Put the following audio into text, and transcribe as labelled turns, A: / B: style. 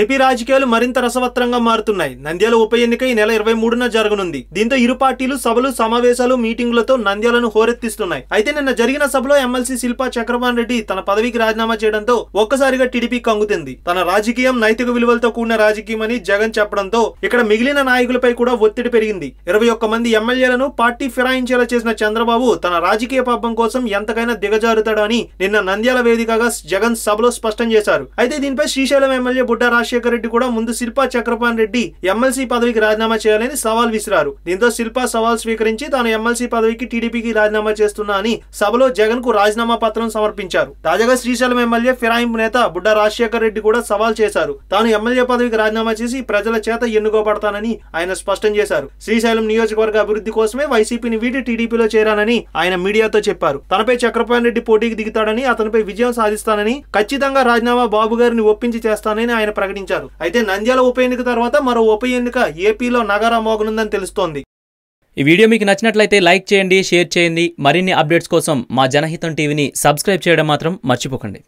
A: AP రాజకీయాలు మరింత రసవత్రంగా మారుతున్నాయి. నంద్యాల ఉప ఎన్నిక ఈ నెల ఇరవై మూడున జరగనుంది. దీంతో ఇరు పార్టీలు సభలు సమావేశాలు మీటింగులతో నంద్యాలను హోరెత్తిస్తున్నాయి. అయితే నిన్న జరిగిన సభలో ఎమ్మెల్సీ శిల్పా చక్రపాణి రెడ్డి తన పదవికి రాజీనామా చేయడంతో ఒక్కసారిగా టీడీపీ కంగుతింది. తన రాజకీయం నైతిక విలువలతో కూడిన రాజకీయం అని జగన్ చెప్పడంతో ఇక్కడ మిగిలిన నాయకులపై కూడా ఒత్తిడి పెరిగింది. ఇరవై ఒక్క మంది ఎమ్మెల్యేలను పార్టీ ఫిరాయించేలా చేసిన చంద్రబాబు తన రాజకీయ పాపం కోసం ఎంతకైనా దిగజారుతాడు అని నిన్న నంద్యాల వేదికగా జగన్ సభలో స్పష్టం చేశారు. అయితే దీనిపై శ్రీశైలం ఎమ్మెల్యే బుడ్డా రాజశేఖర రెడ్డి కూడా ముందు శిల్పా చక్రపాణి రెడ్డి ఎమ్మెల్సీ పదవికి రాజీనామా చేయాలని సవాల్ విసిరారు. దీంతో శిల్పా సవాల్ స్వీకరించి తాను ఎమ్మెల్సీ పదవికి టీడీపీకి రాజీనామా చేస్తున్నా అని సభలో జగన్కు రాజీనామా పత్రం సమర్పించారు. తాజాగా శ్రీశైలం ఎమ్మెల్యే ఫిరాయింపు నేత బుడ్డా రాజశేఖర రెడ్డి కూడా సవాల్ చేశారు. తాను ఎమ్మెల్యే పదవికి రాజీనామా చేసి ప్రజల చేత ఎన్నుకోబడతానని ఆయన స్పష్టం చేశారు. శ్రీశైలం నియోజకవర్గ అభివృద్ధి కోసమే వైసీపీని వీడి టీడీపీలో చేరానని ఆయన మీడియాతో చెప్పారు. తనపై చక్రపాణి రెడ్డి పోటీకి దిగుతాడని అతనిపై విజయం సాధిస్తానని ఖచ్చితంగా రాజీనామా బాబు గారిని ఒప్పించి చేస్తానని ఆయన ప్రకటించారు. అయితే నంద్యాల ఉప ఎన్నిక తర్వాత మరో ఉప ఎన్నిక ఏపీలో నగారా మోగనుందని తెలుస్తోంది.
B: ఈ వీడియో మీకు నచ్చినట్లయితే లైక్ చేయండి షేర్ చేయండి. మరిన్ని అప్డేట్స్ కోసం మా జనహితం టీవీని సబ్స్క్రైబ్ చేయడం మాత్రం మర్చిపోకండి.